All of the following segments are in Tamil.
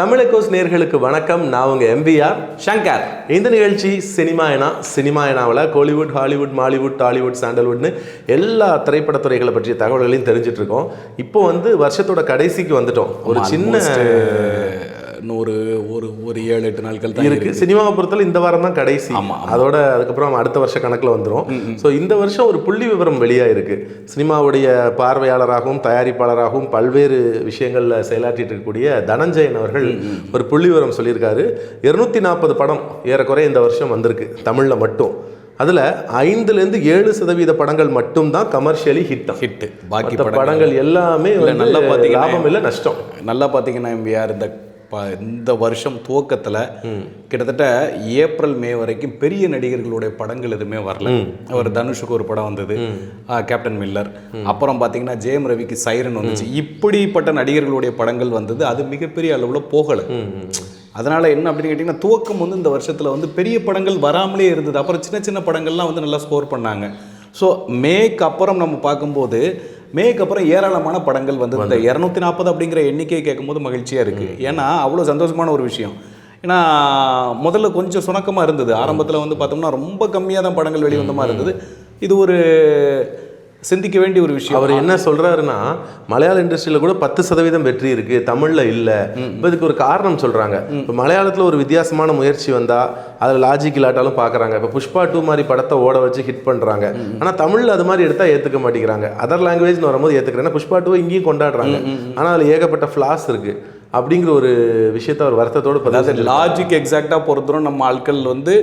தமிழகோஸ் நேர்களுக்கு வணக்கம். நான் உங்க எம்பிஆர் சங்கர். இந்த நிகழ்ச்சி சினிமா எனா சினிமா எனாவில் கோலிவுட் ஹாலிவுட் மாலிவுட் டாலிவுட் சாண்டல்வுட்னு எல்லா திரைப்படத்துறைகளை பற்றிய தகவல்களையும் தெரிஞ்சிட்டு இருக்கோம் இப்போ வந்து வருஷத்தோட கடைசிக்கு வந்துட்டோம். ஒரு சின்ன நூறு ஒரு ஒரு ஏழு எட்டு நாட்கள் தான் இருக்கு. சினிமாவை பொறுத்தவரை இந்த வாரம் தான் கடைசி. ஆமா, அதோட அதுக்கப்புறம் அடுத்த வருஷ கணக்கில் வந்துடும் ஸோ இந்த வருஷம் ஒரு புள்ளி விவரம் வெளியாயிருக்கு சினிமாவுடைய பார்வையாளராகவும் தயாரிப்பாளராகவும் பல்வேறு விஷயங்களில் செயலாற்றிட்டு இருக்கக்கூடிய தனஞ்சயன் அவர்கள் ஒரு புள்ளி விவரம் சொல்லியிருக்காரு. இருநூத்தி நாற்பது படம் ஏறக்குறைய இந்த வருஷம் வந்திருக்கு தமிழில் மட்டும். அதில் ஐந்துலேருந்து ஏழு சதவீத படங்கள் மட்டும்தான் கமர்ஷியலி ஹிட் ஹிட் பாக்கி படங்கள் எல்லாமே நல்லா பார்த்தீங்கன்னா லாபம் இல்லை நஷ்டம். நல்லா பார்த்தீங்கன்னா எம்பிஆர் இந்த ப- இந்த வருஷம் துவக்கத்தில் கிட்டத்தட்ட ஏப்ரல் மே வரைக்கும் பெரிய நடிகர்களுடைய படங்கள் எதுவுமே வரல. அவர் தனுஷுக்கு ஒரு படம் வந்தது. Captain Miller. அப்புறம் பார்த்தீங்கன்னா ஜெயம் ரவிக்கு சைரன் வந்துச்சு. இப்படிப்பட்ட நடிகர்களுடைய படங்கள் வந்தது. அது மிகப்பெரிய அளவில் போகலை. அதனால என்ன அப்படின்னு கேட்டிங்கன்னா துவக்கம் வந்து இந்த வருஷத்தில் வந்து பெரிய படங்கள் வராமலே இருந்தது. அப்புறம் சின்ன சின்ன படங்கள்லாம் வந்து நல்லா ஸ்கோர் பண்ணாங்க. ஸோ மேக்கு அப்புறம் நம்ம பார்க்கும்போது மேக்கு அப்புறம் ஏராளமான படங்கள் வந்து இந்த இரநூத்தி நாற்பது அப்படிங்கிற எண்ணிக்கையை கேட்கும்போது மகிழ்ச்சியாக இருக்குது ஏன்னா அவ்வளோ சந்தோஷமான ஒரு விஷயம். ஏன்னா முதல்ல கொஞ்சம் சுணக்கமாக இருந்தது. ஆரம்பத்தில் வந்து பார்த்தோம்னா ரொம்ப கம்மியாக தான் படங்கள் வெளிவந்த மாதிரி இருந்தது. இது ஒரு சிந்திக்க வேண்டிய ஒரு விஷயம். அவர் என்ன சொல்றாருன்னா மலையாள இண்டஸ்ட்ரியில கூட பத்து சதவீதம் வெற்றி இருக்கு தமிழ்ல இல்ல. இப்ப இதுக்கு ஒரு காரணம் சொல்றாங்க. இப்போ மலையாளத்துல ஒரு வித்தியாசமான முயற்சி வந்தா அதுல லாஜிக் இல்லாட்டாலும் பாக்குறாங்க. இப்போ புஷ்பா டூ மாதிரி படத்தை ஓட வச்சு ஹிட் பண்றாங்க. ஆனா தமிழ்ல அது மாதிரி எடுத்தா ஏத்துக்க மாட்டேங்கிறாங்க. அதர் லாங்குவேஜ்னு வரும்போது ஏத்துக்கிறேன் புஷ்பா டூ இங்கேயும் கொண்டாடுறாங்க. ஆனா அதுல ஏகப்பட்ட ஃபிளாஸ் இருக்கு. அப்படிங்கிற ஒரு விஷயத்த அவர் வருத்தத்தோடு லாஜிக் எக்ஸாக்டாக பொறுத்தரும் நம்ம ஆட்கள் வந்து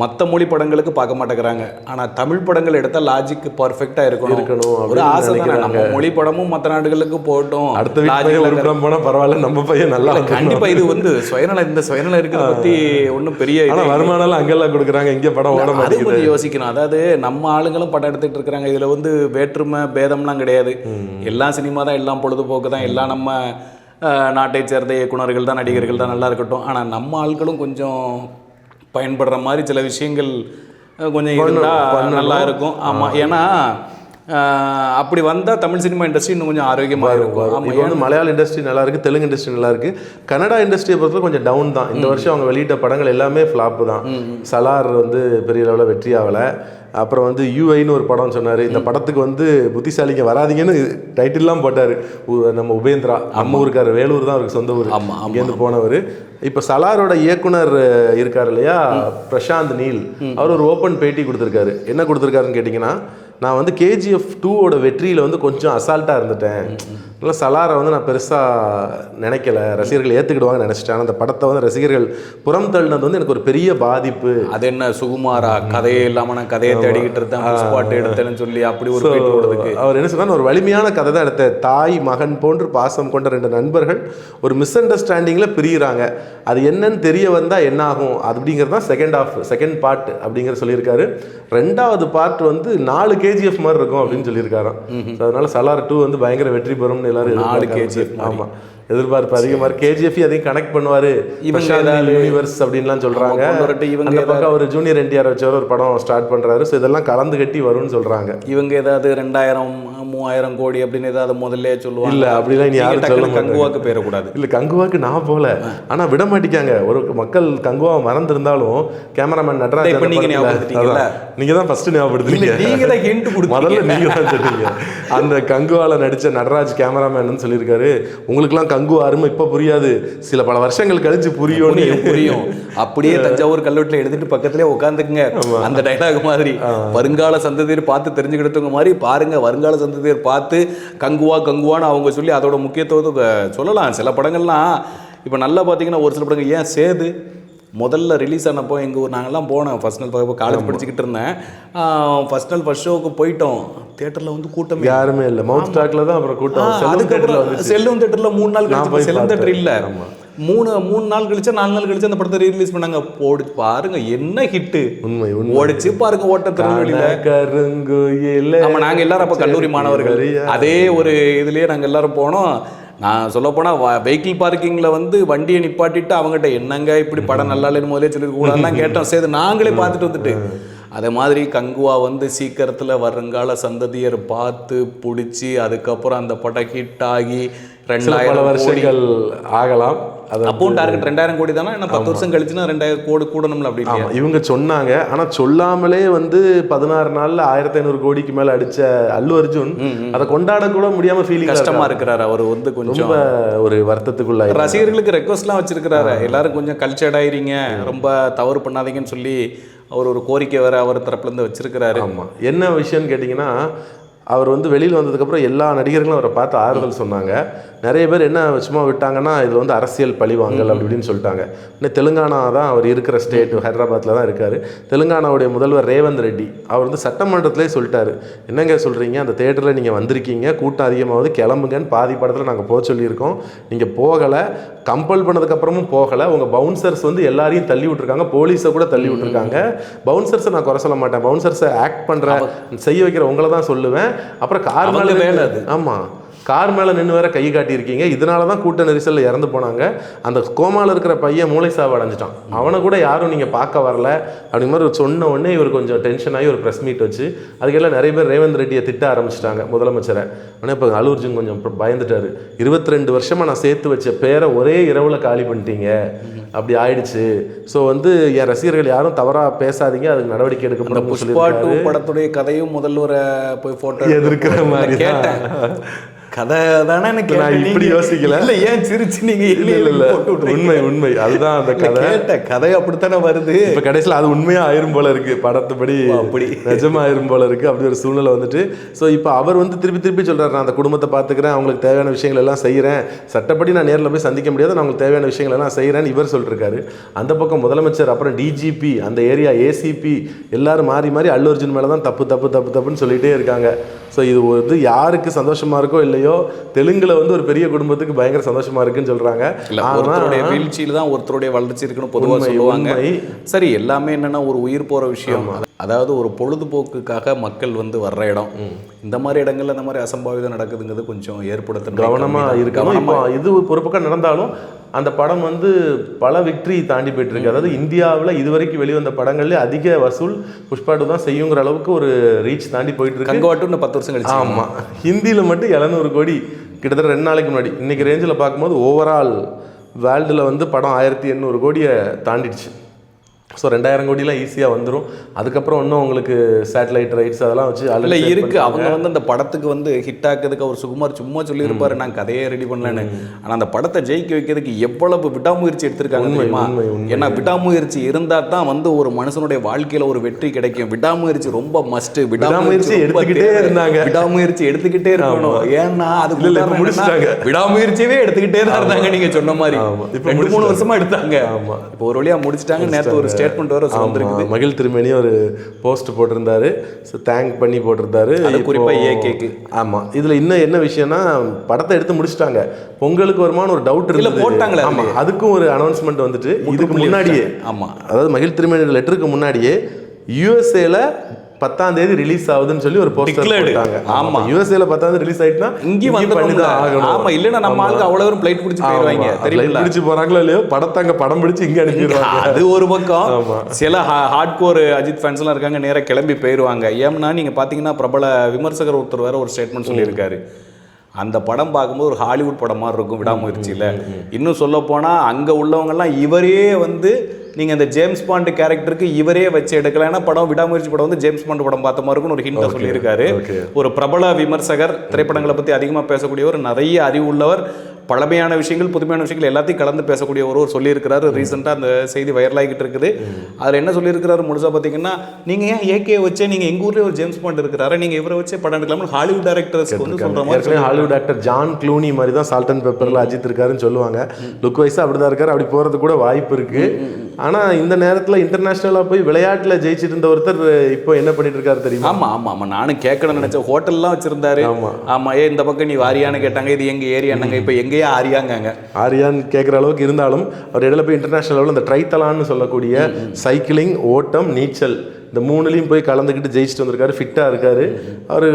மற்ற மொழி படங்களுக்கு பார்க்க மாட்டேங்கிறாங்க. ஆனால் தமிழ் படங்கள் எடுத்தால் லாஜிக் பர்ஃபெக்டாக இருக்கணும். இருக்கணும் ஒரு ஆசை தானே. நம்ம மொழி படமும் மற்ற நாடுகளுக்கு போகட்டும். அடுத்த ஒரு படம் போனா பரவாயில்ல நம்ம பையன் நல்லா இருக்கணும். கண்டிப்பா இது வந்து சுயநலம் இந்த சுயநலம் இருக்கிறத பத்தி ஒன்றும் பெரிய வருமானம் எல்லாம் அங்கெல்லாம் கொடுக்குறாங்க. இங்க படம் ஓட மாட்டேங்குது. யோசிக்கணும். அதாவது நம்ம ஆளுங்களும் படம் எடுத்துட்டு இருக்காங்க இதுல வந்து வேற்றுமை பேதம்லாம் கிடையாது. எல்லாம் சினிமா தான் எல்லாம் பொழுதுபோக்கு தான். எல்லாம் நம்ம நாட்டை சேர்ந்த இயக்குனர்கள் தான் நடிகர்கள் தான் நல்லா இருக்கட்டும். ஆனா நம்ம ஆட்களும் கொஞ்சம் பயன்படுற மாதிரி சில விஷயங்கள் கொஞ்சம் இருந்தா நல்லா இருக்கும். ஆமா ஏன்னா அப்படி வந்தா தமிழ் சினிமா இண்டஸ்ட்ரி இன்னும் கொஞ்சம் ஆரோக்கியமா இருக்கும். இப்போ வந்து மலையாள இண்டஸ்ட்ரி நல்லா இருக்கு தெலுங்கு இண்டஸ்ட்ரி நல்லா இருக்கு கன்னடா இண்டஸ்ட்ரியை பொறுத்தவரை கொஞ்சம் டவுன் தான். இந்த வருஷம் அவங்க வெளியிட்ட படங்கள் எல்லாமே ஃப்ளாப் தான். சலார் வந்து பெரிய லெவலில் வெற்றி ஆகலை. அப்புறம் வந்து யூஐன்னு ஒரு படம் சொன்னார். இந்த படத்துக்கு வந்து புத்திசாலிங்க வராதீங்கன்னு டைட்டில்லாம் போட்டார். நம்ம உபேந்திரா. நம்ம ஊருக்காரர் வேலூர் தான் அவருக்கு சொந்த ஊர். இங்கேருந்து போனவர். இப்போ சலாரோட இயக்குனர் இருக்கார் இல்லையா? பிரசாந்த் நீல். அவர் ஒரு ஓப்பன் பேட்டி கொடுத்துருக்காரு. என்ன கொடுத்துருக்காருன்னு கேட்டிங்கன்னா நான் வந்து கேஜிஎஃப் டூவோட வெற்றியில் வந்து கொஞ்சம் அசால்ட்டாக இருந்துட்டேன். இல்லை சலாரை வந்து நான் பெருசாக நினைக்கல. ரசிகர்கள் ஏற்றுக்கிடுவாங்கன்னு நினச்சிட்டேன். அந்த படத்தை வந்து ரசிகர்கள் புறம் தள்ளினது வந்து எனக்கு ஒரு பெரிய பாதிப்பு. அது என்ன சுகுமாரா? கதையே இல்லாம நான் கதையை தேடிக்கிட்டு இருந்தேன். ஸ்பாட் எடுத்தேன்னு சொல்லி அப்படி ஒரு பேட்டி அவர் என்ன சொன்னார்? ஒரு வலிமையான கதை தான் எடுத்த தாய் மகன் போன்று பாசம் கொண்ட ரெண்டு நண்பர்கள் ஒரு மிஸ் அண்டர்ஸ்டாண்டிங்கில் பிரியிறாங்க. அது என்னன்னு தெரிய வந்தால் என்ன ஆகும் அப்படிங்கிறது தான் செகண்ட் ஆஃப் செகண்ட் பார்ட் அப்படிங்கிற சொல்லியிருக்காரு. ரெண்டாவது பார்ட் வந்து நாலு கேஜிஎஃப் மாதிரி இருக்கும் அப்படின்னு சொல்லியிருக்காராம். அதனால சலார் டூ வந்து பயங்கர வெற்றி பெறும்னு எல்லாரும் நாலு மாதிரி. ஆமாம் எதிர்பார்ப்பு அதிகமாக இருக்கு. கேஜிஎஃப் அதையும் கனெக்ட் பண்ணுவார். யூனிவர்ஸ் அப்படின்லாம் சொல்கிறாங்க அந்த பக்கம் அவர் ஜூனியர் என்டிஆர் வச்சவர் ஒரு படம் ஸ்டார்ட் பண்ணுறாரு ஸோ இதெல்லாம் கலந்து கட்டி வரும்னு சொல்கிறாங்க இவங்க ஏதாவது ரெண்டாயிரம் மூவாயிரம் கோடி அப்படின்னு ஏதாவது முதல்ல சொல்லுவாங்க. இல்ல, அப்படிலாம் நீங்க யாரும் சொல்ல மாட்டாங்க. கங்குவாக்கு போயிடக்கூடாது இல்ல கங்குவாக்கு நான் போல. ஆனா விட மாட்டிக்காங்க. ஒரு மக்கள் கங்குவா மறந்திருந்தாலும் கேமராமேன் நடராஜ் இப்ப அந்த நீங்க படத்துல- ஞாபகப்படுத்திட்டீங்கல்ல? அதான். நீங்க தான் ஃபர்ஸ்ட் ஞாபகப்படுத்துறீங்க இல்ல, நீங்க தான் hint கொடுத்தீங்க. முதல்ல நீங்க தான் சொன்னீங்க அந்த கங்குவால நடிச்ச நடராஜ் கேமராமேன் சொல்லியிருக்காரு. உங்களுக்குலாம் கங்குவா அருமை இப்ப புரியாது. சில பல வருஷங்கள் கழிச்சு புரியும்னு. புரியும் புரியும். அப்படியே தஞ்சாவூர் கல்வெட்டுல எடுத்துட்டு பக்கத்துலயே உட்காந்துக்குங்க அந்த டைலாக் மாதிரி. வருங்கால சந்ததியர் பார்த்து தெரிஞ்சுக்கிட்டவங்க மாதிரி பாருங்க வருங்கால சந்ததியர் பார்த்து கங்குவா கங்குவான்னு அவங்க சொல்லி அதோட முக்கியத்துவத்தை சொல்லலாம். சில படங்கள்லாம் இப்போ நல்லா பார்த்தீங்கன்னா ஒரு சில படங்கள் ஏன் சேது முதல்ல ரிலீஸ் ஆனப்போ எங்கள் ஊர் நாங்கள்லாம் போனோம். ஃபர்ஸ்ட் நாள் காலேஜ் படிச்சுக்கிட்டு இருந்தேன். ஃபர்ஸ்ட் நாள் ஃபர்ஸ்ட் ஷோவுக்கு போயிட்டோம். தேட்டரில் வந்து கூட்டம் யாருமே இல்ல. மவுத் டாக்ல தான் அப்புறம் கூட்டம். அதுக்கப்புறம் செல்லும் தேட்டர்ல மூணு நாள் செல்லும் தேட்டர். இல்ல. மூணு மூணு நாள் கழிச்சு நாலு நாள் கழிச்சு அந்த படத்தை ரிலீஸ் பண்ணாங்க. போடு பாருங்க என்ன ஹிட்டு உண்மை ஓடிச்சு பாருங்க ஓட்ட திருநெல்வேலியில கருங்குயிலே ஆமா நாங்க எல்லாரும் அப்ப கல்லூரி மாணவர்கள்? அதே ஒரு இதுலயே நாங்க எல்லாரும் போனோம். நான் சொல்ல போனா வெஹிக்கிள் பார்க்கிங்ல வந்து வண்டியை நிப்பாட்டிட்டு அவங்ககிட்ட என்னங்க இப்படி படம் நல்லா இல்லைன்னு முதலே சொல்லி கூடாதுலாம் கேட்டோம். சரி நாங்களே பார்த்துட்டு வந்துட்டு. அதே மாதிரி கங்குவா வந்து சீக்கிரத்தில் வருங்கால சந்ததியர் பார்த்து பிடிச்சி அதுக்கப்புறம் அந்த படம் ஹிட் ஆகி ரெண்டாயிரம் வருஷங்கள் ஆகலாம். அப்பவும் டார்கெட் ரெண்டாயிரம் கோடி தானே? என்ன பத்து வருஷம் கழிச்சுன்னா ரெண்டாயிரம் கோடி கூடணும்ல அப்படி இல்லையா? ஆமா இவங்க சொன்னாங்க. ஆனா சொல்லாமலே வந்து பதினாறு நாள்ல ஆயிரத்தி ஐநூறு கோடிக்கு மேல அடிச்ச அல்லு அர்ஜுன் அதை கொண்டாட கூட முடியாம ஃபீலிங் கஷ்டமா இருக்கிறாரு அவர் வந்து கொஞ்சம். ரொம்ப ஒரு வருத்தத்துக்குள்ள ரசிகர்களுக்கு ரெக்வஸ்ட்லாம் வச்சிருக்கிறாரு. எல்லாரும் கொஞ்சம் கல்ச்சர்ட் ஆயிருங்க. ரொம்ப தவறு பண்ணாதீங்கன்னு சொல்லி அவர் ஒரு கோரிக்கை வேற அவர் தரப்புல இருந்து வச்சிருக்கிறாரு. ஆமா. என்ன விஷயம்னு கேட்டிங்கன்னா அவர் வந்து வெளியில் வந்ததுக்கப்புறம் எல்லா நடிகர்களும் அவரை பார்த்து ஆறுதல் சொன்னாங்க. நிறைய பேர் என்ன சும்மா விட்டாங்கன்னா இதில் வந்து அரசியல் பழிவாங்கல் அப்படி இப்படின்னு சொல்லிட்டாங்க. இன்னும் தெலுங்கானா தான் அவர் இருக்கிற ஸ்டேட் ஹைதராபாத்தில் தான் இருக்கார். தெலுங்கானாவுடைய முதல்வர் ரேவந்த் ரெட்டி அவர் வந்து சட்டமன்றத்திலே சொல்லிட்டாரு. என்னங்க சொல்கிறீங்க அந்த தேட்டரில் நீங்கள் வந்திருக்கீங்க. கூட்டம் அதிகமாகுது. கிளம்புங்கன்னு பாதி படத்தில் நாங்கள் போக சொல்லியிருக்கோம். நீங்கள் போகலை. கம்பல் பண்ணதுக்கப்புறமும் போகலை. உங்கள் பவுன்சர்ஸ் வந்து எல்லாரையும் தள்ளி விட்டுருக்காங்க. போலீஸை கூட தள்ளி விட்டுருக்காங்க. பவுன்சர்ஸை நான் குறை சொல்ல மாட்டேன். பவுன்சர்ஸை ஆக்ட் பண்ணுற செய்ய வைக்கிற உங்களை தான் சொல்லுவேன். அப்புறம் கார் மேலே வேலை அது. ஆமாம் கார் மேலே நின்று வேற கை காட்டியிருக்கீங்க. இதனால தான் கூட்ட நெரிசலில் இறந்து போனாங்க. அந்த கோமால இருக்கிற பையன் மூளை சாவு அடைஞ்சிட்டான். அவனை கூட யாரும் நீங்கள் பார்க்க வரல. அப்படிங்கிற மாதிரி சொன்ன உடனே இவர் கொஞ்சம் டென்ஷன் ஆகி ஒரு ப்ரெஸ் மீட் வச்சு அதுக்கெல்லாம் நிறைய பேர் ரேவந்த் ரெட்டியை திட்ட ஆரம்பிச்சிட்டாங்க முதலமைச்சரை. உடனே இப்போ அலுவர்ஜுன் கொஞ்சம் பயந்துட்டாரு. இருபத்தி ரெண்டு வருஷமாக நான் சேர்த்து வச்ச பேரை ஒரே இரவில் காலி பண்ணிட்டீங்க. அப்படி ஆயிடுச்சு. ஸோ வந்து என் ரசிகர்கள் யாரும் தவறாக பேசாதீங்க. அதுக்கு நடவடிக்கை எடுக்கப்படும் படத்துடைய கதையும் முதல்வரை போய் போட்டோ எதிர்க்கிற மாதிரி கதை தானே எனக்கு நான். இப்படி யோசிக்கல. இல்ல ஏன் சிரிச்சு நீங்க இல்ல இல்ல இல்ல? உண்மை உண்மை. அதுதான் அந்த கதை. கேட்டேன் கதை அப்படித்தானே வருது? இப்ப கடைசியில் அது உண்மையா ஆயிரும் போல இருக்கு. படத்துப்படி அப்படி. நிஜமா ஆயிரும் போல இருக்கு. அப்படி ஒரு சூழ்நிலை வந்துட்டு. ஸோ இப்போ அவர் வந்து திருப்பி திருப்பி சொல்றாரு நான் அந்த குடும்பத்தை பார்த்துக்கிறேன். அவங்களுக்கு தேவையான விஷயங்கள் எல்லாம் செய்கிறேன் சட்டப்படி நான் நேரில் போய் சந்திக்க முடியாது. நான் அவங்களுக்கு தேவையான விஷயங்கள் எல்லாம் செய்கிறேன்னு இவர் சொல்லிருக்காரு. அந்த பக்கம் முதலமைச்சர் அப்புறம் டிஜிபி அந்த ஏரியா ஏசிபி எல்லாரும் மாறி மாறி அல்லு அர்ஜுன் மேலே தான் தப்பு தப்பு தப்பு தப்புன்னு சொல்லிட்டே இருக்காங்க. ஸோ இது வந்து யாருக்கு சந்தோஷமா இருக்கோ இல்லையோ தெலுங்குல வந்து ஒரு பெரிய குடும்பத்துக்கு பயங்கர சந்தோஷமா இருக்குன்னு சொல்றாங்க. ஒருத்தருடைய வீழ்ச்சியில தான் ஒருத்தருடைய வளர்ச்சி இருக்குன்னு பொதுவா உண்மை, சொல்லுவாங்க. சரி எல்லாமே என்னன்னா ஒரு உயிர் போற விஷயம். அதாவது ஒரு பொழுதுபோக்குக்காக மக்கள் வந்து வர்ற இடம். இந்த மாதிரி இடங்கள்ல இந்த மாதிரி அசம்பாவிதம் நடக்குதுங்கிறது கொஞ்சம் ஏற்படுத்தணும் கவனமா இருக்கணும். இப்போ இது ஒரு பக்கம் நடந்தாலும் அந்த படம் வந்து பல விக்டரி தாண்டி போயிட்டு இருக்கு அதாவது இந்தியாவில் இதுவரைக்கும் வெளிவந்த படங்கள்ல அதிக வசூல் புஷ்பா டூ தான் செய்யுங்கிற அளவுக்கு ஒரு ரீச் தாண்டி போயிட்டு இருக்கு கங்கவாட்டு இன்னும் பத்து வருஷம் கழிச்சு. ஆமா. ஹிந்தியில மட்டும் எழுநூறு கோடி கிட்டத்தட்ட ரெண்டு நாளைக்கு முன்னாடி. இன்னைக்கு ரேஞ்சில் பார்க்கும்போது ஓவரால் வேர்ல்டில் வந்து படம் ஆயிரத்தி எண்ணூறு கோடியை தாண்டிடுச்சு. ஸோ ரெண்டாயிரம் கோடிலாம் ஈஸியாக வந்துடும் அதுக்கப்புறம் இன்னும் உங்களுக்கு சேட்டலைட் ரைட்ஸ் அதெல்லாம் வச்சு இல்ல already set இருக்கு. பண்ணிட்டாங்க. அவங்க வந்து அந்த படத்துக்கு வந்து ஹிட் ஆக்குறதுக்கு அவர் சுகுமார் சும்மா சொல்லியிருப்பாரு. நான் கதையே ரெடி பண்ணலன்னு. ஆனா அந்த படத்தை ஜெயிக்க வைக்கிறதுக்கு எவ்வளவு விடாமுயற்சி எடுத்திருக்காங்க தெரியுமா. ஏன்னா விடாமுயற்சி இருந்தா தான் வந்து ஒரு மனுஷனுடைய வாழ்க்கையில ஒரு வெற்றி கிடைக்கும். விடாமுயற்சி ரொம்ப மஸ்ட் விடாமுயற்சி எடுத்துக்கிட்டே. இருந்தாங்க. விடாமுயற்சி எடுத்துக்கிட்டே இருக்கணும். ஏன்னா அது முடிச்சிட்டாங்க. விடாமுயற்சியவே எடுத்துக்கிட்டே தான் இருந்தாங்க நீங்க சொன்ன மாதிரி. இப்ப ரெண்டு மூணு முடிச்சிட்டாங்க. வருஷமா எடுத்தாங்க. இப்போ ஒரு வழியா முடிச்சிட்டாங்க நேத்து ஒரு ஸ்டேட்மெண்ட் வர ஆமா, வந்திருக்குது மகிழ் திருமணி ஒரு போஸ்ட் போட்டிருந்தாரு ஸோ தேங்க் பண்ணி போட்டிருந்தாரு அது இப்போ- குறிப்பா AK க்கு. ஆமா இதுல இன்னும் என்ன விஷயம்னா படத்தை எடுத்து முடிச்சிட்டாங்க பொங்கலுக்கு வருமான ஒரு டவுட் இல்ல, போட்டாங்களே ஆமா அதுலயே. அதுக்கும் ஒரு அனௌன்ஸ்மெண்ட் வந்துட்டு இதுக்கு முன்னாடியே வச்சாங்க. ஆமா. அதாவது மகிழ் திருமணி லெட்டருக்கு முன்னாடியே யூஎஸ்ஏல பத்தாம் தேதி ரிலீஸ் ஆகுதுன்னு சொல்லி ஒரு போஸ்டர். போட்டாங்க. ஆமா. யூஎஸ்ஏல பத்தாம் தேதி ரிலீஸ் ஆயிட்டுனா இங்கே வந்து ஆகணும். ஆமா இல்லைன்னா நம்ம ஆளுக்கு அவ்வளவு பிளைட் பிடிச்சி போயிருவாங்க. தெரியும் பிடிச்சு போறாங்களோ இல்லையோ படத்தை அங்க படம் பிடிச்சு இங்க அனுப்பிடுவாங்க. அது ஒரு பக்கம். சில ஹார்ட் கோர் அஜித் ஃபேன்ஸ் எல்லாம் இருக்காங்க நேரா கிளம்பி போயிருவாங்க. ஏன்னா நீங்க பாத்தீங்கன்னா பிரபல விமர்சகர் ஒருத்தர் வேற ஒரு ஸ்டேட்மெண்ட் சொல்லியிருக்காரு. அந்த படம் பார்க்கும்போது ஒரு ஹாலிவுட் படம் மாதிரி இருக்கும் விடாமுயற்சியில. இன்னும் சொல்ல போனா அங்க உள்ளவங்க எல்லாம் இவரே வந்து நீங்க அந்த ஜேம்ஸ் பாண்ட் கேரக்டருக்கு இவரே வச்சு எடுக்கலாம் ஏன்னா படம் விடாமுயற்சி படம் வந்து ஜேம்ஸ் பாண்ட் படம் பார்த்த மாதிரி ஒரு ஹிண்ட சொல்லியிருக்காரு. ஒரு பிரபல விமர்சகர் திரைப்படங்களை பத்தி அதிகமா பேசக்கூடியவர் நிறைய அறிவு உள்ளவர். பழமையான விஷயங்கள் புதுமையான விஷயங்கள் எல்லாத்தையும் கலந்து பேசக்கூடிய ஒருவர் சொல்லியிருக்கிறாரு. ரீசெண்டாக அந்த செய்தி வைரலாகிட்டு இருக்குது. அதில் என்ன சொல்லியிருக்கிறாரு முழுசா பார்த்தீங்கன்னா நீங்கள் ஏன் ஏகே வச்சே நீங்கள் எங்கள் ஊர்லேயே ஒரு ஜேம்ஸ் பாண்ட் இருக்கிறாரு நீங்கள் இவரை வச்சே படம் எடுக்கலாம்னு ஹாலிவுட் டேரக்டர்ஸ்க்கு வந்து சொல்கிற மாதிரி ஹாலிவுட் ஆக்டர் ஜான் க்ளூனி மாதிரி தான் சால்ட் அண்ட் பெப்பர்ல அஜித் இருக்காருன்னு சொல்லுவாங்க. லுக் வைஸா அப்படிதான் இருக்காரு. அப்படி போறது கூட வாய்ப்பு இருக்கு. ஆனா இந்த நேரத்துல இன்டர்நேஷனலா போய் விளையாட்டுல ஜெயிச்சிட்டு இருந்த ஒருத்தர் இப்போ என்ன பண்ணிட்டு இருக்காரு தெரியுமா? ஆமா ஆமா ஆமா. நானும் கேட்கணும்னு நினைச்சேன். ஹோட்டல்லாம் வச்சிருந்தாரு. ஆமா. ஆமா ஏ இந்த பக்கம் நீ வாரியான்னு கேட்டாங்க. இது எங்க ஏரியானாங்க இப்போ எங்கேயே ஆரியாங்காங்க. ஆரியான்னு கேட்குற அளவுக்கு இருந்தாலும் அவர் இடையில போய் இன்டர்நேஷனல் லெவலில் இந்த ட்ரைத்தலான்னு சொல்லக்கூடிய சைக்கிளிங் ஓட்டம் நீச்சல் இந்த மூணுலேயும் போய் கலந்துக்கிட்டு ஜெயிச்சுட்டு வந்திருக்காரு ஃபிட்டாக இருக்காரு. அவர்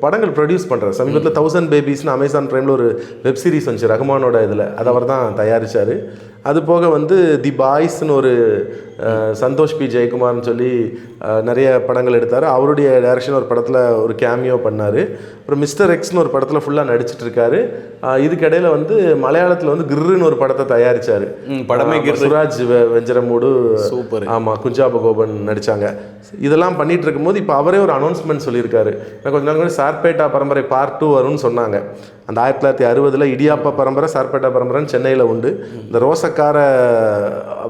படங்கள் ப்ரொடியூஸ் பண்ணுறாரு சமீபத்தில் தௌசண்ட் பேபிஸ்னு அமேசான் ப்ரைமில் ஒரு வெப் சீரிஸ் வந்துச்சு ரஹ்மானோட இதில். அது அவர் தான் தயாரித்தார் அது போக வந்து தி பாய்ஸ்னு ஒரு சந்தோஷ் பி. ஜெயக்குமார்னு சொல்லி நிறைய படங்கள் எடுத்தார். அவருடைய டைரக்ஷன் ஒரு படத்தில் ஒரு கேமியோ பண்ணார். அப்புறம் மிஸ்டர் எக்ஸ்னு ஒரு படத்தில் ஃபுல்லாக நடிச்சிட்டு இருக்காரு அஹ், இதுக்கிடையில் வந்து மலையாளத்தில் வந்து கிர்ருன்னு ஒரு படத்தை தயாரித்தார் படமே. சுராஜ் வெஞ்சரமூடு. சூப்பர். ஆமாம் குஞ்சாப கோபன் நடித்தாங்க இதெல்லாம் பண்ணிட்டு இருக்கும்போது இப்போ அவரே ஒரு அனௌன்ஸ்மெண்ட் சொல்லியிருக்காரு. நான் கொஞ்ச நாள் முன்னாடி சார்பேட்டா பரம்பரை பார்ட் டூ வரும்னு சொன்னாங்க. அந்த ஆயிரத்தி தொள்ளாயிரத்தி அறுபதில் இடியாப்பா பரம்பரை சார்பேட்டா பரம்பரைன்னு சென்னையில் உண்டு. இந்த ரோசக்கார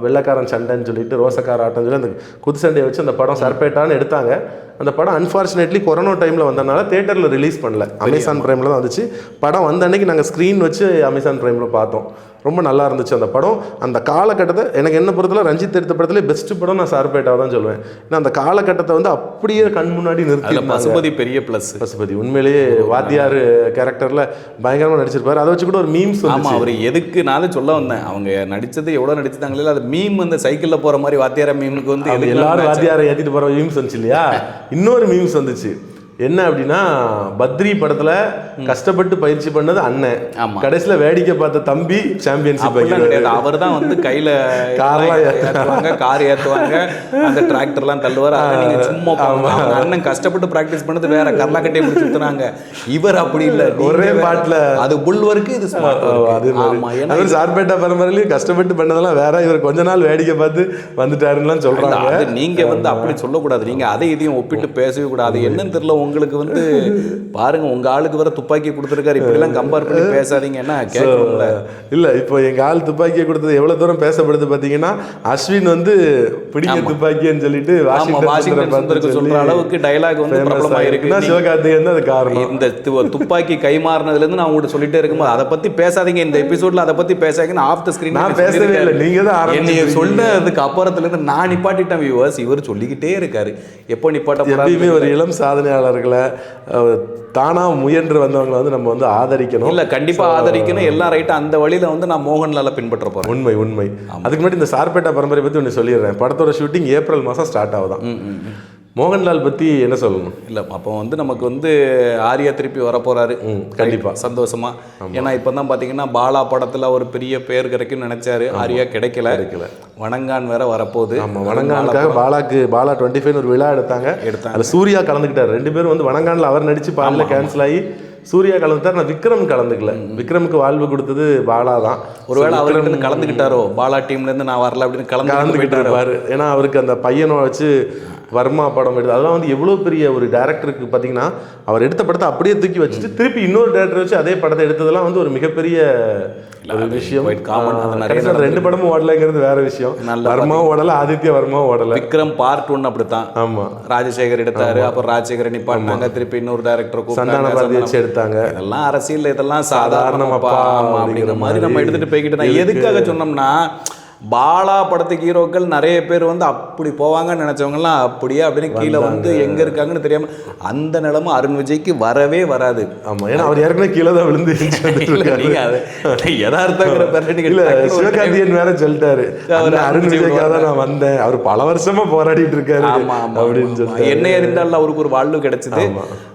வெள்ளைக்காரன் சண்டைன்னு சொல்லிட்டு ரோசக்கார ஆட்டம் சொல்லி அந்த குத்து சண்டையை வச்சு அந்த படம் சார்பேட்டான்னு எடுத்தாங்க. அந்த படம் அன்ஃபார்ச்சுனேட்லி கொரோனா டைமில் வந்தனால தேட்டரில் ரிலீஸ் பண்ணல. அமேசான் ப்ரைமில் தான் வந்துச்சு. படம் வந்த அன்னைக்கு நாங்கள் ஸ்க்ரீன் வச்சு அமேசான் ப்ரைமில் பார்த்தோம். ரொம்ப நல்லா இருந்துச்சு அந்த படம். அந்த காலகட்டத்தை எனக்கு என்ன பொறுத்தல ரஞ்சித் எடுத்த படத்துல பெஸ்ட் படம் நான் சார்பேட்டாவை தான் சொல்லுவேன் ஏன்னா அந்த காலகட்டத்தை வந்து அப்படியே கண் முன்னாடி நிறுத்தி பசுபதி பெரிய ப்ளஸ் பசுபதி. உண்மையிலேயே வாத்தியார் கேரக்டர்ல பயங்கரமா நடிச்சிருப்பாரு. அதை வச்சு கூட ஒரு மீம்ஸ் ஆமா வந்துச்சு. அவர் எதுக்கு நான் சொல்ல வந்தேன். அவங்க நடிச்சது எவ்வளவு நடிச்சிருந்தாங்களே அது மீம் அந்த சைக்கிள்ல போற மாதிரி வாத்தியார மீமுக்கு வந்து எல்லாரும்? வாத்தியாரை ஏத்திட்டு போற மீம்ஸ் வந்துச்சு இல்லையா? இன்னொரு மீம்ஸ் வந்துச்சு. என்ன அப்படின்னா பத்ரி படத்துல கஷ்டப்பட்டு பயிற்சி பண்ணது அண்ணன். கடைசியில வேடிக்கை பார்த்த தம்பி சாம்பியன்ஷிப் கிடையாது. அவர் தான் வந்து கையில கார்லாம் ஏத்துவாங்க. கார் ஏத்துவாங்க. அந்த டிராக்டர்லாம் தள்ளுவார். சும்மா அண்ணன் கஷ்டப்பட்டு பிராக்டிஸ் பண்ணது வேற கர்லா கட்டையை பிடிச்சி சுத்துனாங்க இவர் அப்படி இல்ல. ஒரே. பாட்டுல. அது புல் ஒர்க்கு இது அது அவர் சார்பேட்டா பரம்பரையிலயும் கஷ்டப்பட்டு பண்ணதெல்லாம் வேற. இவர் கொஞ்ச நாள் வேடிக்கை பார்த்து வந்துட்டாருன்னு சொல்றாங்க. நீங்க வந்து அப்படி சொல்லக்கூடாது. நீங்க அதை இதையும் ஒப்பிட்டு பேசவே கூடாது. என்னன்னு தெரியல. உங்களுக்கு வந்து பாருங்க உங்க ஆளுக்கு வேற துப்பாக்கி கொடுத்துருக்காரு. இப்படி எல்லாம் கம்பேர் பண்ணி பேசாதீங்க என்ன கேட்கணும்ல. இல்ல இப்போ எங்க ஆள் துப்பாக்கியை கொடுத்தது எவ்வளவு தூரம் பேசப்படுது பாத்தீங்கன்னா அஸ்வின் வந்து பிடிக்க துப்பாக்கின்னு சொல்லிட்டு சொல்ற அளவுக்கு டயலாக் வந்து பிரபலமா இருக்கு. நீ- சிவகார்த்திகேயன் அது காரணம்? இந்த துப்பாக்கி கைமாறினதுல இருந்து நான் உங்கள்கிட்ட சொல்லிட்டே இருக்கும்போது அதை பத்தி பேசாதீங்க இந்த எபிசோட்ல அதை பத்தி பேசாதீங்க ஆஃப் த ஸ்கிரீன் நான் பேசவே இல்லை நீங்க தான் என்னைய சொன்னதுக்கு அப்புறத்துல இருந்து நான் நிப்பாட்டிட்டேன் வியூவர்ஸ் இவர் சொல்லிக்கிட்டே இருக்காரு. எப்போ நிப்பாட்ட எப்பயுமே ஒரு இளம் சாதனையாளர்களை அஹ், தானா முயன்று வந்தவங்களை வந்து நம்ம வந்து ஆதரிக்கணும். இல்ல கண்டிப்பா ஆதரிக்கணும். எல்லாம் ரைட்டா அந்த வழியில வந்து நான் மோகன்லால பின்பற்ற உண்மை உண்மை. அதுக்கு முன்னாடி இந்த சார்பேட்டா பரம்பரை பத்தி ஒன்று சொல்லிடுறேன். படத்தோட ஷூட்டிங் ஏப்ரல் மாசம் ஸ்டார்ட் ஆகுதான். மோகன்லால் பத்தி என்ன சொல்லணும்? இல்ல அப்போ வந்து நமக்கு வந்து ஆர்யா திருப்பி வர போறாரு ம், கண்டிப்பா. சந்தோஷமா. ஏன்னா இப்போ தான் பாத்தீங்கன்னா பாலா படத்துல ஒரு பெரிய பேர் கிடைக்கும்னு நினைச்சாரு. ஆர்யா கிடைக்கல. கிடைக்கல. வணங்கான் வேற வரப்போகுது. ஆமா வணங்கானுக்காக பாலாக்கு பாலா டுவெண்ட்டி ஃபைவ் ஒரு விழா எடுத்தாங்க. எடுத்தாங்க. அதுல சூர்யா கலந்துக்கிட்டாரு. ரெண்டு பேரும் வந்து வணங்கான்ல அவர் நடிச்சு பாடல கேன்சல் ஆகி சூர்யா கலந்துட்டார். நான் விக்ரம் கலந்துக்கல. விக்ரமுக்கு வாழ்வு கொடுத்தது பாலா தான். ஒருவேளை அவர்கிட்ட இருந்து கலந்துக்கிட்டாரோ? பாலா டீம்ல இருந்து நான் வரல அப்படின்னு கலந்து கலந்துக்கிட்டு போயிட்டாரு? இருப்பாரு. ஏன்னா அவருக்கு அந்த பையனை வச்சு வர்மா படம் எடுத்து அதெல்லாம் வந்து எவ்வளோ பெரிய ஒரு டேரக்டருக்கு பார்த்தீங்கன்னா அவர் எடுத்த படத்தை அப்படியே தூக்கி வச்சுட்டு திருப்பி இன்னொரு டேரக்டர் வச்சு அதே படத்தை எடுத்ததெல்லாம் வந்து ஒரு மிகப்பெரிய ஒரு விஷயம். ரெண்டு படமும் ஓடலைங்கிறது வேற விஷயம். நல்ல வர்மாவும் ஓடல ஆதித்ய வர்மாவும் ஓடல. விக்ரம் பார்ட் ஒன் அப்படித்தான். ஆமா. ராஜசேகர் எடுத்தாரு அப்புறம் ராஜசேகர் நிப்பாட்டினாங்க திருப்பி இன்னொரு டேரக்டர் சந்தான பாரதி வச்சு எடுத்தாங்க. இதெல்லாம் அரசியல் இதெல்லாம் சாதாரணமாப்பா அப்படிங்கிற மாதிரி நம்ம எடுத்துட்டு போய்கிட்டு எதுக்காக சொன்னோம்னா பாலா படத்துக்கு ஹீரோக்கள் நிறைய பேர் வந்து அப்படி போவாங்கன்னு நினைச்சவங்கலாம் அப்படியே? அப்படின்னு கீழே வந்து எங்க இருக்காங்கன்னு தெரியாம அந்த நிலைமை அருண் விஜய்க்கு வரவே வராது. ஆமா ஏன்னா அவர் ஏற்கனவே கீழே தான் விழுந்து யதார்த்தங்கிற சிவகார்த்திகேயன் வேற சொல்லிட்டாரு. அவர் அருண் விஜய்க்காக தான் நான் வந்தேன். அவர் பல வருஷமா போராடிட்டு இருக்காரு ஆமா ஆமா அப்படின்னு. சொல்லிட்டு என்ன இருந்தாலும் அவருக்கு ஒரு வாழ்வு கிடைச்சது.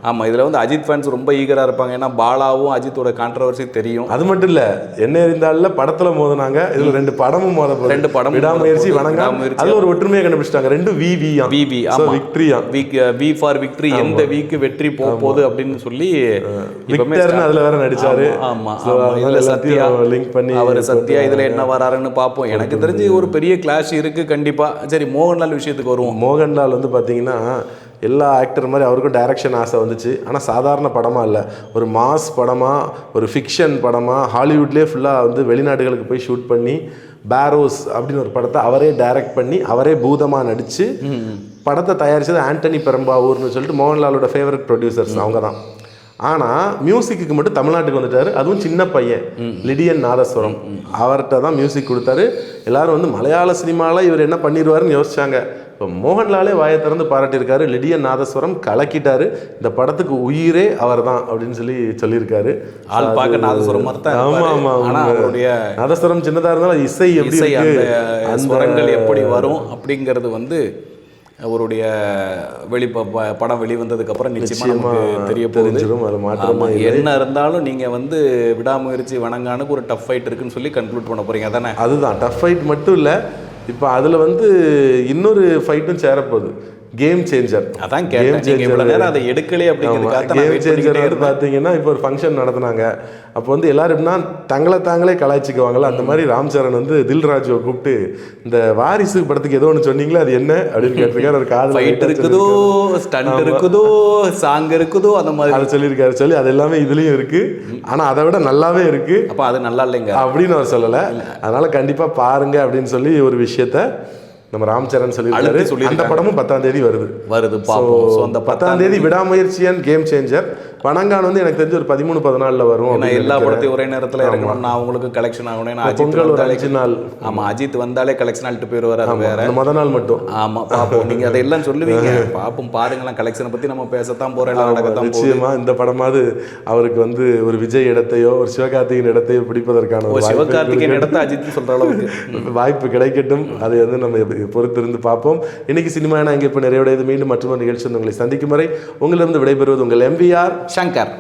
ஆமா. இதுல வந்து அஜித் ஃபேன்ஸ் ரொம்ப ஈகரா இருப்பாங்க. ஏன்னா பாலாவும் அஜித்தோட கான்ட்ரவர்சி தெரியும். அது மட்டும் இல்ல என்ன இருந்தால படத்துல மோதினாங்க. இதுல ரெண்டு படமும் மோத போகுது. ரெண்டு படமும் விடாமுயற்சி மோத போகுது. வணங்க விடாமுயற்சி. அதுல ஒரு ஒற்றுமையை கண்டுபிடிச்சிட்டாங்க. ரெண்டும் வி வி விவி ஆமா. Victoria week V for victory எந்த வீக் வெற்றி போக போகுது அப்படின்னு சொல்லி விக்டர்னு அதுல வேற நடிச்சாரு. ஆமா இதுல சத்யா. லிங்க் பண்ணி அவர் சத்யா இதுல என்ன வராருன்னு பார்ப்போம். எனக்கு தெரிஞ்சு ஒரு பெரிய கிளாஷ் இருக்கு கண்டிப்பா. சரி மோகன்லால் விஷயத்துக்கு வருவோம். மோகன்லால் வந்து பார்த்தீங்கன்னா எல்லா ஆக்டர் மாதிரி அவருக்கும் டைரக்ஷன் ஆசை வந்துச்சு. ஆனால் சாதாரண படமாக இல்லை. ஒரு மாஸ் படமாக ஒரு ஃபிக்ஷன் படமாக ஹாலிவுட்லேயே ஃபுல்லாக வந்து வெளிநாடுகளுக்கு போய் ஷூட் பண்ணி பேரோஸ் அப்படின்னு ஒரு படத்தை அவரே டைரக்ட் பண்ணி அவரே பூதமாக நடித்து படத்தை தயாரித்தது ஆண்டனி பெரம்பாவூர்னு சொல்லிட்டு மோகன்லாலோட ஃபேவரட் ப்ரொடியூசர்ஸ் அவங்க தான் ஆனால் மியூசிக்கு மட்டும் தமிழ்நாட்டுக்கு வந்துட்டார். அதுவும் சின்ன பையன் லிடியன் நாதஸ்வரம் அவர்கிட்ட தான் மியூசிக் கொடுத்தாரு. எல்லாரும் வந்து மலையாள சினிமாவில் இவர் என்ன பண்ணிடுவாருன்னு யோசிச்சாங்க. இப்போ மோகன்லாலே வாயை திறந்து பாராட்டியிருக்காரு. லிடியன் நாதஸ்வரம் கலக்கிட்டாரு. இந்த படத்துக்கு உயிரே அவர் தான் அப்படின்னு சொல்லி சொல்லியிருக்காரு. ஆள் பார்க்க நாதஸ்வரம் தான் ஆமா இருப்பாரு. ஆமா ஆனா உண்மை. அவருடைய நாதஸ்வரம் சின்னதா இருந்தாலும் இசை எப்படி அந்த ஸ்வரங்கள் எப்படி வரும் அப்படிங்கிறது வந்து அவருடைய வெளி படம் வெளிவந்ததுக்கு அப்புறம் நிச்சயமா நிச்சயமா நமக்கு தெரிய போகுது. தெரிஞ்சிரும். அது மாற்றமே ஆமா, இல்லை. என்ன இருந்தாலும் நீங்க வந்து விடாமுயற்சி வணங்கானுக்கு ஒரு டஃப் ஃபைட் இருக்குன்னு சொல்லி கன்க்ளூட் பண்ண போறீங்க. அதானே? அதுதான். டஃப் ஃபைட் மட்டும் இல்லை இப்போ அதில் வந்து இன்னொரு ஃபைட்டும் சேரப்போகுது. கேம் சேஞ்சர் அதான் நீங்க இவ்வளவு நேரம் அதை தான் நான் கேம் சேஞ்சர். பார்த்தீங்கன்னா இப்போ ஒரு ஃபங்க்ஷன் நடத்துனாங்க. அப்போ வந்து எல்லாரும் எப்படின்னா தங்களை தாங்களே கலாய்ச்சிக்குவாங்கல்ல அந்த மாதிரி ராம் சரண் வந்து தில்ராஜுவை கூப்பிட்டு இந்த வாரிசு படத்துக்கு ஏதோ ஒன்று சொன்னீங்களே? அது என்ன? அப்படின்னு கேட்டிருக்காரு. ஒரு காது ஃபைட் இருக்குதோ ஸ்டண்ட் இருக்குதோ சாங் இருக்குதோ அந்த மாதிரி. அதை சொல்லியிருக்காரு. சொல்லி அது எல்லாமே இதுலேயும் இருக்கு. ஆனால் அதை விட நல்லாவே இருக்கு. அப்ப அது நல்லா இல்லைங்க. அப்படின்னு அவர் சொல்லலை. அதனால கண்டிப்பா பாருங்க அப்படின்னு சொல்லி ஒரு விஷயத்த நம்ம ராம்சரண் சொல்லியிருக்காரு. அழுத்தி சொல்லியிருக்காங்க. அந்த படமும் பத்தாம் தேதி வருது. வருது ஸோ அந்த பத்தாம் தேதி விடாமுயற்சியான் கேம் சேஞ்சர் பனங்கான் வந்து எனக்கு தெரிஞ்சு ஒரு பதிமூணு பதினாலில் வரும் எல்லா. படத்தையும் ஒரே நேரத்தில் இறங்கணும் நான் அவங்களுக்கு கலெக்ஷன் ஆகணும் பொங்கல் ஒரு அஞ்சு நாள். ஆமா அஜித் வந்தாலே கலெக்ஷன் ஆகிட்டு போயிடுவார் அது வேற. முத நாள் மட்டும். ஆமா பாப்போம். நீங்க அதெல்லாம் சொல்லுவீங்க. பாப்போம் பாருங்களேன் கலெக்ஷனை பத்தி நம்ம பேசத்தான் எல்லாம் நடக்கத்தான் போகுது. நிச்சயமா. இந்த படமாவது அவருக்கு வந்து ஒரு விஜய் இடத்தையோ ஒரு சிவகார்த்திகேயன் இடத்தையோ பிடிப்பதற்கான ஒரு வாய்ப்பு சிவகார்த்திகேயன் இடத்த அஜித் சொல்ற அளவுக்கு. வாய்ப்பு கிடைக்கட்டும். அதை வந்து நம்ம பொறுத்திருந்து பார்ப்போம் இன்னைக்கு சினிமா நான் இங்கே இப்போ நிறைவடையது. மீண்டும் மற்றொரு நிகழ்ச்சி உங்களை சந்திக்கும் வரை உங்களிடம் விடைபெறுவது உங்கள் எம்பிஆர் శంకర్.